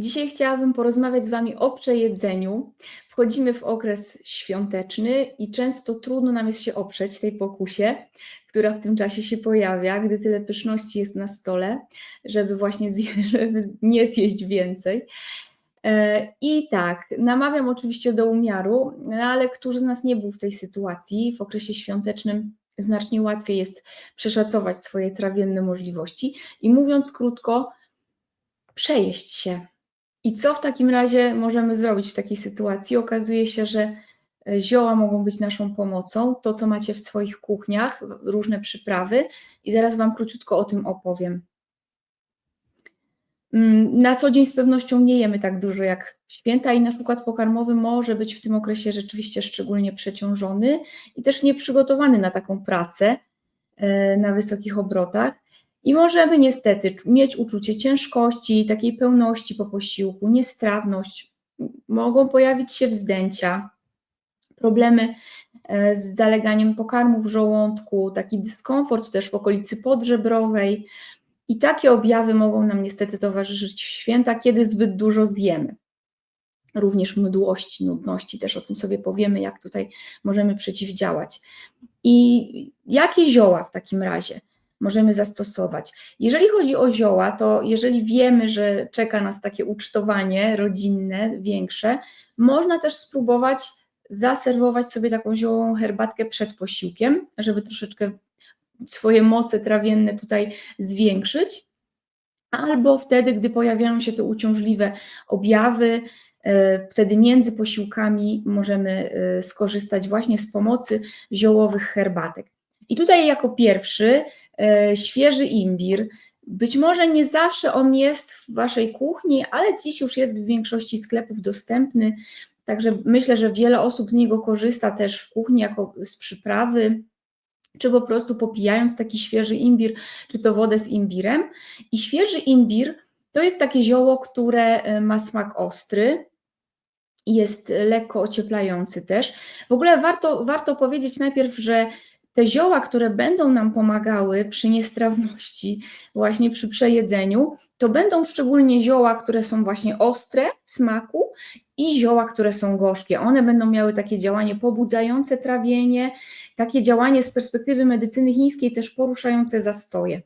Dzisiaj chciałabym porozmawiać z Wami o przejedzeniu. Wchodzimy w okres świąteczny i często trudno nam jest się oprzeć tej pokusie, która w tym czasie się pojawia, gdy tyle pyszności jest na stole, żeby właśnie zje, żeby nie zjeść więcej. E, I tak, namawiam oczywiście do umiaru, no ale któż z nas nie był w tej sytuacji w okresie świątecznym? Znacznie łatwiej jest przeszacować swoje trawienne możliwości. I mówiąc krótko, przejeść się. I co w takim razie możemy zrobić w takiej sytuacji? Okazuje się, że e, zioła mogą być naszą pomocą, to co macie w swoich kuchniach, różne przyprawy, i zaraz Wam króciutko o tym opowiem. Mm, na co dzień z pewnością nie jemy tak dużo jak święta i nasz układ pokarmowy może być w tym okresie rzeczywiście szczególnie przeciążony i też nieprzygotowany na taką pracę e, na wysokich obrotach. I możemy niestety mieć uczucie ciężkości, takiej pełności po posiłku, niestrawność, mogą pojawić się wzdęcia, problemy e, z zaleganiem pokarmu w żołądku, taki dyskomfort też w okolicy podżebrowej. I takie objawy mogą nam niestety towarzyszyć w święta, kiedy zbyt dużo zjemy. Również mdłości, nudności, też o tym sobie powiemy, jak tutaj możemy przeciwdziałać. I jakie zioła w takim razie? Możemy zastosować. Jeżeli chodzi o zioła, to jeżeli wiemy, że czeka nas takie ucztowanie rodzinne, większe, można też spróbować zaserwować sobie taką ziołową herbatkę przed posiłkiem, żeby troszeczkę swoje moce trawienne tutaj zwiększyć. Albo wtedy, gdy pojawiają się te uciążliwe objawy, e, wtedy między posiłkami możemy e, skorzystać właśnie z pomocy ziołowych herbatek. I tutaj jako pierwszy e, świeży imbir. Być może nie zawsze on jest w Waszej kuchni, ale dziś już jest w większości sklepów dostępny. Także myślę, że wiele osób z niego korzysta też w kuchni jako z przyprawy, czy po prostu popijając taki świeży imbir, czy to wodę z imbirem. I świeży imbir to jest takie zioło, które e, ma smak ostry, jest lekko ocieplający też. W ogóle warto, warto powiedzieć najpierw, że te zioła, które będą nam pomagały przy niestrawności, właśnie przy przejedzeniu, to będą szczególnie zioła, które są właśnie ostre w smaku i zioła, które są gorzkie. One będą miały takie działanie pobudzające trawienie, takie działanie z perspektywy medycyny chińskiej też poruszające zastoje.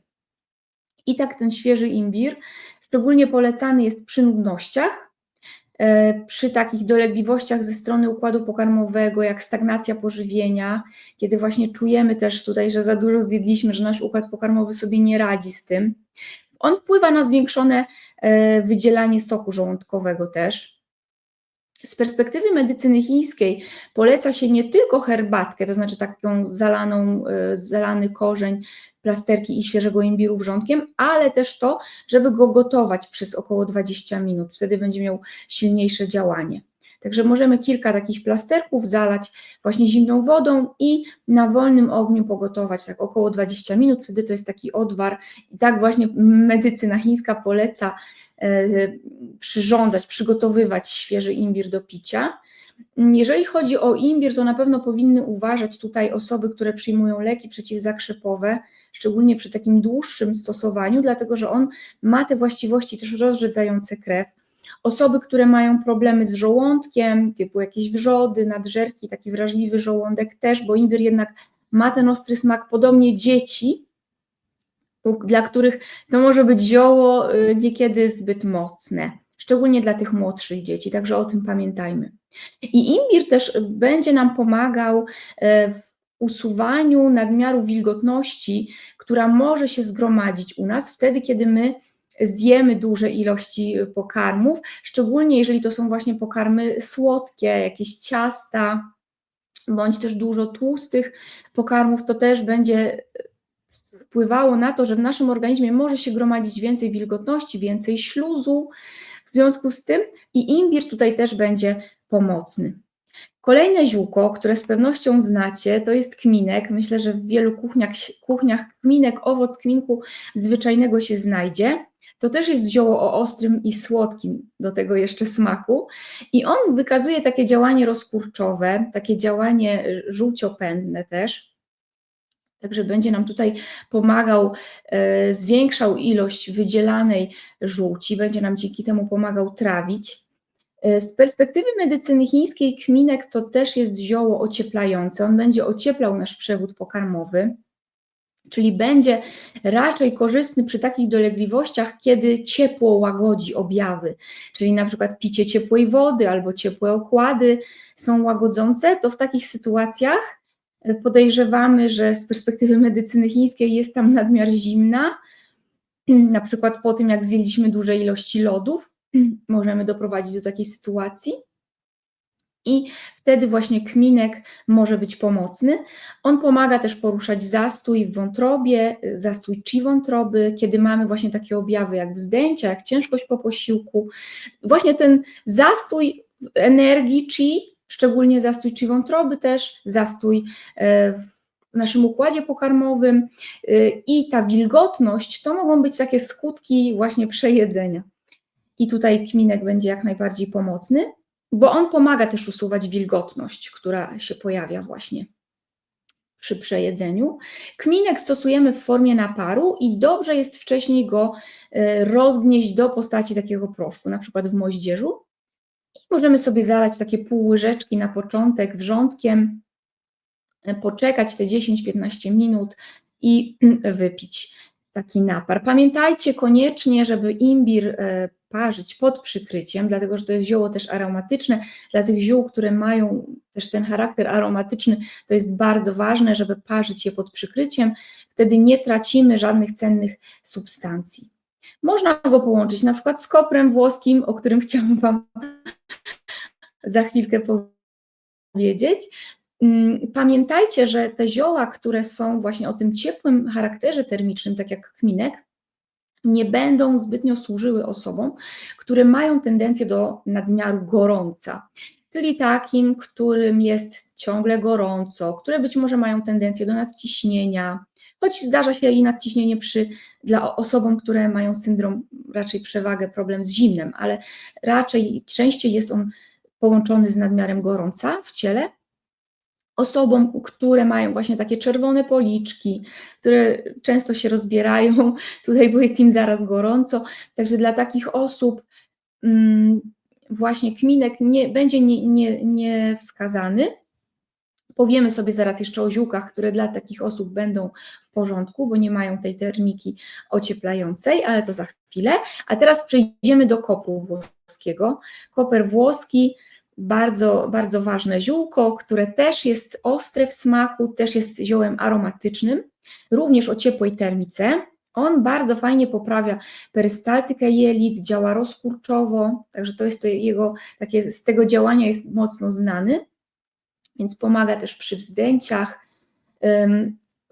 I tak ten świeży imbir szczególnie polecany jest przy nudnościach, przy takich dolegliwościach ze strony układu pokarmowego, jak stagnacja pożywienia, kiedy właśnie czujemy też tutaj, że za dużo zjedliśmy, że nasz układ pokarmowy sobie nie radzi z tym. On wpływa na zwiększone e, wydzielanie soku żołądkowego też. Z perspektywy medycyny chińskiej poleca się nie tylko herbatkę, to znaczy taką zalaną, e, zalany korzeń plasterki i świeżego imbiru wrzątkiem, ale też to, żeby go gotować przez około 20 minut. Wtedy będzie miał silniejsze działanie. Także możemy kilka takich plasterków zalać właśnie zimną wodą i na wolnym ogniu pogotować tak około 20 minut. Wtedy to jest taki odwar i tak właśnie medycyna chińska poleca przyrządzać, przygotowywać świeży imbir do picia. Jeżeli chodzi o imbir, to na pewno powinny uważać tutaj osoby, które przyjmują leki przeciwzakrzepowe, szczególnie przy takim dłuższym stosowaniu, dlatego że on ma te właściwości też rozrzedzające krew. Osoby, które mają problemy z żołądkiem, typu jakieś wrzody, nadżerki, taki wrażliwy żołądek też, bo imbir jednak ma ten ostry smak, podobnie dzieci, dla których to może być zioło y, niekiedy zbyt mocne, szczególnie dla tych młodszych dzieci, także o tym pamiętajmy. I imbir też będzie nam pomagał e, w usuwaniu nadmiaru wilgotności, która może się zgromadzić u nas wtedy, kiedy my zjemy duże ilości pokarmów, szczególnie jeżeli to są właśnie pokarmy słodkie, jakieś ciasta, bądź też dużo tłustych pokarmów, to też będzie wpływało na to, że w naszym organizmie może się gromadzić więcej wilgotności, więcej śluzu. W związku z tym i imbir tutaj też będzie pomocny. Kolejne ziółko, które z pewnością znacie, to jest kminek. Myślę, że w wielu kuchniach, kuchniach kminek, owoc kminku zwyczajnego się znajdzie. To też jest zioło o ostrym i słodkim do tego jeszcze smaku. I on wykazuje takie działanie rozkurczowe, takie działanie żółciopędne też. Także będzie nam tutaj pomagał, e, zwiększał ilość wydzielanej żółci, będzie nam dzięki temu pomagał trawić. E, z perspektywy medycyny chińskiej kminek to też jest zioło ocieplające. On będzie ocieplał nasz przewód pokarmowy, czyli będzie raczej korzystny przy takich dolegliwościach, kiedy ciepło łagodzi objawy, czyli na przykład picie ciepłej wody albo ciepłe okłady są łagodzące, to w takich sytuacjach podejrzewamy, że z perspektywy medycyny chińskiej jest tam nadmiar zimna, na przykład po tym, jak zjedliśmy duże ilości lodów, możemy doprowadzić do takiej sytuacji. I wtedy właśnie kminek może być pomocny. On pomaga też poruszać zastój w wątrobie, zastój chi wątroby, kiedy mamy właśnie takie objawy jak wzdęcia, jak ciężkość po posiłku. Właśnie ten zastój energii chi szczególnie zastój czy wątroby też, zastój e, w naszym układzie pokarmowym e, i ta wilgotność to mogą być takie skutki właśnie przejedzenia. I tutaj kminek będzie jak najbardziej pomocny, bo on pomaga też usuwać wilgotność, która się pojawia właśnie przy przejedzeniu. Kminek stosujemy w formie naparu i dobrze jest wcześniej go e, rozgnieść do postaci takiego proszku, na przykład w moździerzu. I możemy sobie zalać takie pół łyżeczki na początek wrzątkiem, poczekać te 10-15 minut i wypić taki napar. Pamiętajcie koniecznie, żeby imbir e, parzyć pod przykryciem, dlatego że to jest zioło też aromatyczne. Dla tych ziół, które mają też ten charakter aromatyczny, to jest bardzo ważne, żeby parzyć je pod przykryciem. Wtedy nie tracimy żadnych cennych substancji. Można go połączyć na przykład z koprem włoskim, o którym chciałam Wam za chwilkę powiedzieć. Mm, pamiętajcie, że te zioła, które są właśnie o tym ciepłym charakterze termicznym, tak jak kminek, nie będą zbytnio służyły osobom, które mają tendencję do nadmiaru gorąca, czyli takim, którym jest ciągle gorąco, które być może mają tendencję do nadciśnienia, choć zdarza się i nadciśnienie przy, dla osobom, które mają syndrom, raczej przewagę, problem z zimnem, ale raczej częściej jest on połączony z nadmiarem gorąca w ciele. Osobom, które mają właśnie takie czerwone policzki, które często się rozbierają, tutaj bo jest im zaraz gorąco. Także dla takich osób mm, właśnie kminek nie, będzie nie, nie, nie wskazany. Powiemy sobie zaraz jeszcze o ziółkach, które dla takich osób będą w porządku, bo nie mają tej termiki ocieplającej, ale to za chwilę. A teraz przejdziemy do kopu włoskiego. Koper włoski, bardzo, bardzo ważne ziółko, które też jest ostre w smaku, też jest ziołem aromatycznym, również o ciepłej termice. On bardzo fajnie poprawia perystaltykę jelit, działa rozkurczowo, także to jest to jego, takie, z tego działania jest mocno znany więc pomaga też przy wzdęciach.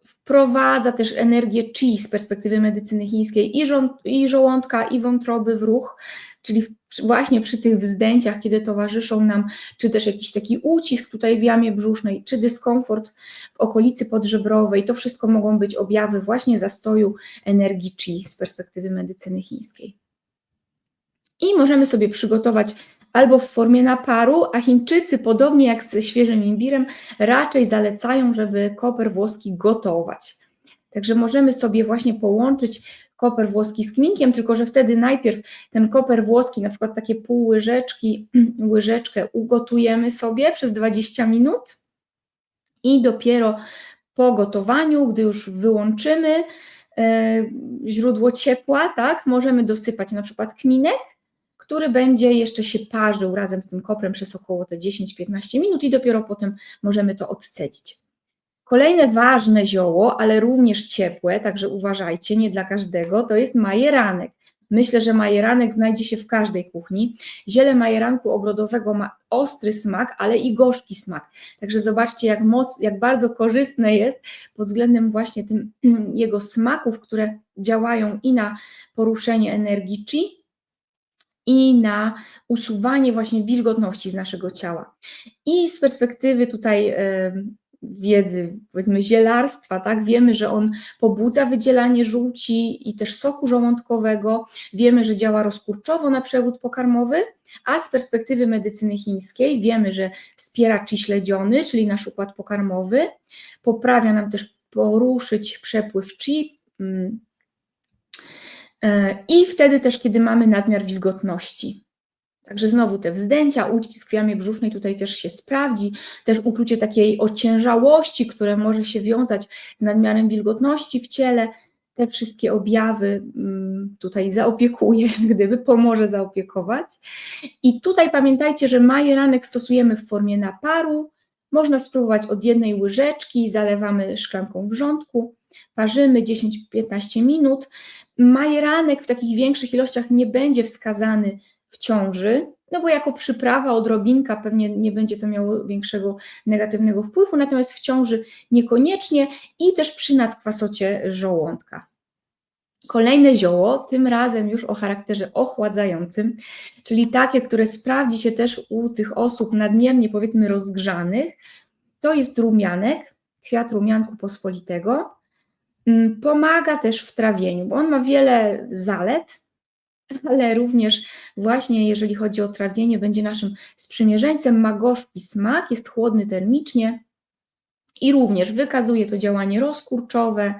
Wprowadza też energię chi z perspektywy medycyny chińskiej i, żo i żołądka, i wątroby w ruch, czyli właśnie przy tych wzdęciach, kiedy towarzyszą nam, czy też jakiś taki ucisk tutaj w jamie brzusznej, czy dyskomfort w okolicy podżebrowej, to wszystko mogą być objawy właśnie zastoju energii chi z perspektywy medycyny chińskiej. I możemy sobie przygotować albo w formie naparu, a Chińczycy, podobnie jak ze świeżym imbirem, raczej zalecają, żeby koper włoski gotować. Także możemy sobie właśnie połączyć koper włoski z kminkiem, tylko że wtedy najpierw ten koper włoski, na przykład takie pół łyżeczki, łyżeczkę ugotujemy sobie przez 20 minut i dopiero po gotowaniu, gdy już wyłączymy e, źródło ciepła, tak, możemy dosypać na przykład kminek który będzie jeszcze się parzył razem z tym koprem przez około te 10-15 minut i dopiero potem możemy to odcedzić. Kolejne ważne zioło, ale również ciepłe, także uważajcie, nie dla każdego, to jest majeranek. Myślę, że majeranek znajdzie się w każdej kuchni. Ziele majeranku ogrodowego ma ostry smak, ale i gorzki smak. Także zobaczcie, jak, moc, jak bardzo korzystne jest pod względem właśnie tym, jego smaków, które działają i na poruszenie energii chi, i na usuwanie właśnie wilgotności z naszego ciała. I z perspektywy tutaj wiedzy, powiedzmy zielarstwa, tak, wiemy, że on pobudza wydzielanie żółci i też soku żołądkowego, wiemy, że działa rozkurczowo na przewód pokarmowy, a z perspektywy medycyny chińskiej wiemy, że wspiera czy śledziony, czyli nasz układ pokarmowy, poprawia nam też poruszyć przepływ chi. Mm, e, I wtedy też, kiedy mamy nadmiar wilgotności. Także znowu te wzdęcia, ucisk w jamie brzusznej tutaj też się sprawdzi, też uczucie takiej ociężałości, które może się wiązać z nadmiarem wilgotności w ciele, te wszystkie objawy mm, tutaj zaopiekuje, gdyby pomoże zaopiekować. I tutaj pamiętajcie, że majeranek stosujemy w formie naparu. Można spróbować od jednej łyżeczki, zalewamy szklanką wrzątku, parzymy 10-15 minut. Majeranek w takich większych ilościach nie będzie wskazany w ciąży, no bo jako przyprawa, odrobinka pewnie nie będzie to miało większego negatywnego wpływu, natomiast w ciąży niekoniecznie i też przy nadkwasocie żołądka. Kolejne zioło, tym razem już o charakterze ochładzającym, czyli takie, które sprawdzi się też u tych osób nadmiernie powiedzmy rozgrzanych, to jest rumianek, kwiat rumianku pospolitego. Mm, pomaga też w trawieniu, bo on ma wiele zalet, ale również właśnie jeżeli chodzi o trawienie, będzie naszym sprzymierzeńcem, ma gorzki smak, jest chłodny termicznie i również wykazuje to działanie rozkurczowe,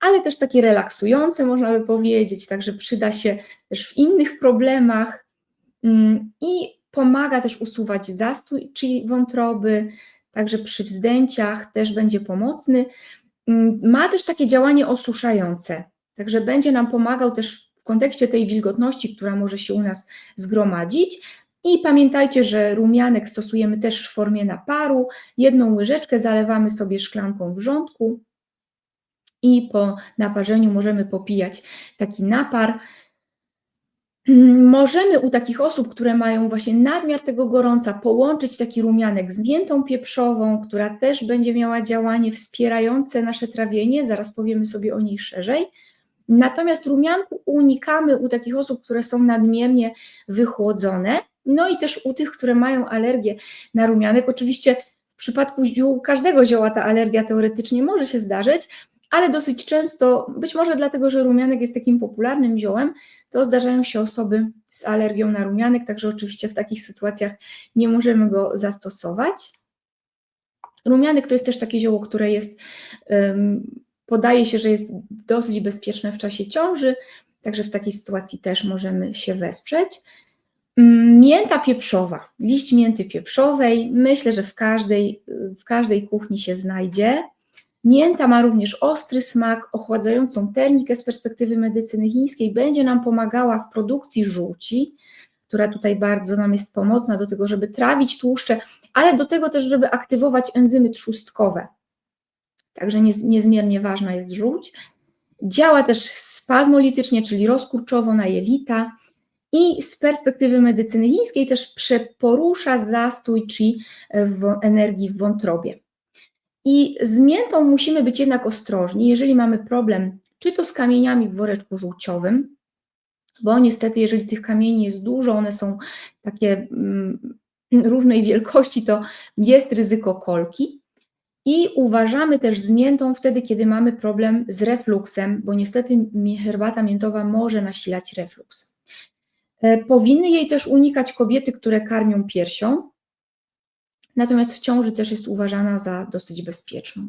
ale też takie relaksujące, można by powiedzieć, także przyda się też w innych problemach mm, i pomaga też usuwać zastój czyli wątroby, także przy wzdęciach też będzie pomocny. Mm, ma też takie działanie osuszające, także będzie nam pomagał też kontekście tej wilgotności, która może się u nas zgromadzić. I pamiętajcie, że rumianek stosujemy też w formie naparu. Jedną łyżeczkę zalewamy sobie szklanką wrzątku i po naparzeniu możemy popijać taki napar. Możemy u takich osób, które mają właśnie nadmiar tego gorąca, połączyć taki rumianek z miętą pieprzową, która też będzie miała działanie wspierające nasze trawienie. Zaraz powiemy sobie o niej szerzej. Natomiast rumianku unikamy u takich osób, które są nadmiernie wychłodzone, no i też u tych, które mają alergię na rumianek. Oczywiście w przypadku każdego zioła ta alergia teoretycznie może się zdarzyć, ale dosyć często, być może dlatego, że rumianek jest takim popularnym ziołem, to zdarzają się osoby z alergią na rumianek, także oczywiście w takich sytuacjach nie możemy go zastosować. Rumianek to jest też takie zioło, które jest um, Podaje się, że jest dosyć bezpieczne w czasie ciąży, także w takiej sytuacji też możemy się wesprzeć. Mm, mięta pieprzowa, liść mięty pieprzowej, myślę, że w każdej, w każdej kuchni się znajdzie. Mięta ma również ostry smak, ochładzającą termikę z perspektywy medycyny chińskiej, będzie nam pomagała w produkcji żółci, która tutaj bardzo nam jest pomocna do tego, żeby trawić tłuszcze, ale do tego też, żeby aktywować enzymy trzustkowe. Także niezmiernie ważna jest żółć. Działa też spazmolitycznie, czyli rozkurczowo na jelita i z perspektywy medycyny chińskiej też porusza zastój chi w energii w wątrobie. I z miętą musimy być jednak ostrożni, jeżeli mamy problem czy to z kamieniami w woreczku żółciowym, bo niestety jeżeli tych kamieni jest dużo, one są takie mm, różnej wielkości, to jest ryzyko kolki. I uważamy też z miętą wtedy, kiedy mamy problem z refluksem, bo niestety herbata miętowa może nasilać refluks. E, powinny jej też unikać kobiety, które karmią piersią, natomiast w ciąży też jest uważana za dosyć bezpieczną.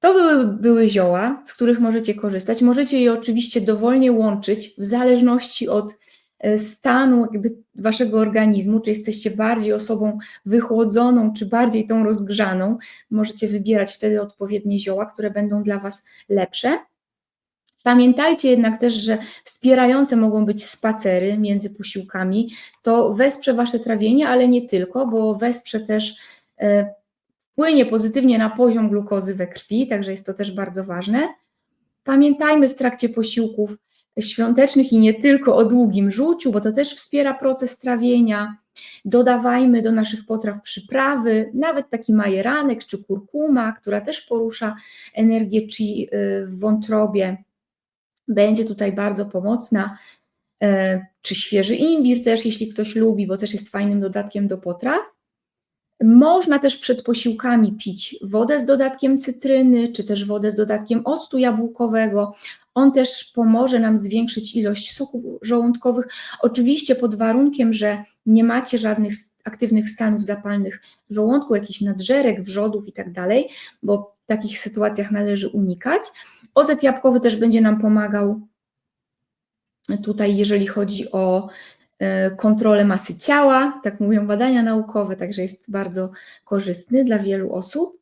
To były, były zioła, z których możecie korzystać. Możecie je oczywiście dowolnie łączyć w zależności od stanu jakby waszego organizmu, czy jesteście bardziej osobą wychłodzoną, czy bardziej tą rozgrzaną. Możecie wybierać wtedy odpowiednie zioła, które będą dla was lepsze. Pamiętajcie jednak też, że wspierające mogą być spacery między posiłkami. To wesprze wasze trawienie, ale nie tylko, bo wesprze też e, pozytywnie na poziom glukozy we krwi, także jest to też bardzo ważne. Pamiętajmy w trakcie posiłków świątecznych i nie tylko o długim żółciu, bo to też wspiera proces trawienia. Dodawajmy do naszych potraw przyprawy, nawet taki majeranek czy kurkuma, która też porusza energię chi y, w wątrobie. Będzie tutaj bardzo pomocna. E, czy świeży imbir też, jeśli ktoś lubi, bo też jest fajnym dodatkiem do potraw. Można też przed posiłkami pić wodę z dodatkiem cytryny, czy też wodę z dodatkiem octu jabłkowego. On też pomoże nam zwiększyć ilość soków żołądkowych, oczywiście pod warunkiem, że nie macie żadnych aktywnych stanów zapalnych w żołądku, jakichś nadżerek, wrzodów i tak bo w takich sytuacjach należy unikać. Ocet jabłkowy też będzie nam pomagał tutaj, jeżeli chodzi o e, kontrolę masy ciała, tak mówią badania naukowe, także jest bardzo korzystny dla wielu osób.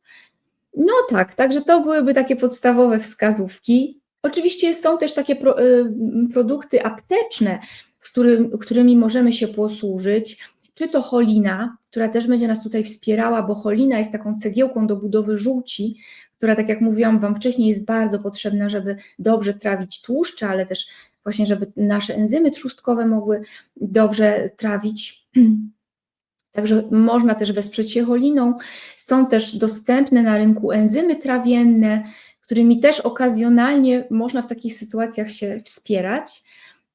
No tak, także to byłyby takie podstawowe wskazówki. Oczywiście są też takie pro, y, produkty apteczne, którym, którymi możemy się posłużyć, czy to cholina, która też będzie nas tutaj wspierała, bo cholina jest taką cegiełką do budowy żółci, która, tak jak mówiłam Wam wcześniej, jest bardzo potrzebna, żeby dobrze trawić tłuszcze, ale też właśnie, żeby nasze enzymy trzustkowe mogły dobrze trawić. Także można też wesprzeć się choliną. Są też dostępne na rynku enzymy trawienne, którymi też okazjonalnie można w takich sytuacjach się wspierać,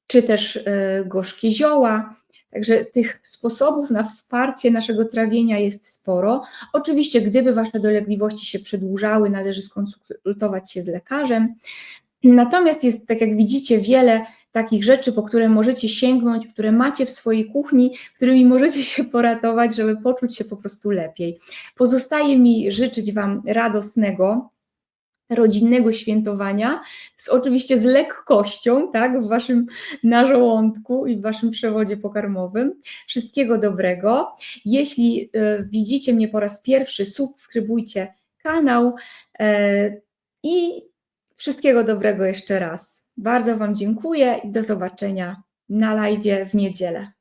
czy też y, gorzkie zioła. Także tych sposobów na wsparcie naszego trawienia jest sporo. Oczywiście, gdyby Wasze dolegliwości się przedłużały, należy skonsultować się z lekarzem. Natomiast jest, tak jak widzicie, wiele takich rzeczy, po które możecie sięgnąć, które macie w swojej kuchni, którymi możecie się poratować, żeby poczuć się po prostu lepiej. Pozostaje mi życzyć Wam radosnego, rodzinnego świętowania, z, oczywiście z lekkością, tak, w waszym nażołądku i w waszym przewodzie pokarmowym. Wszystkiego dobrego. Jeśli y, widzicie mnie po raz pierwszy, subskrybujcie kanał y, i wszystkiego dobrego jeszcze raz. Bardzo Wam dziękuję i do zobaczenia na live w niedzielę.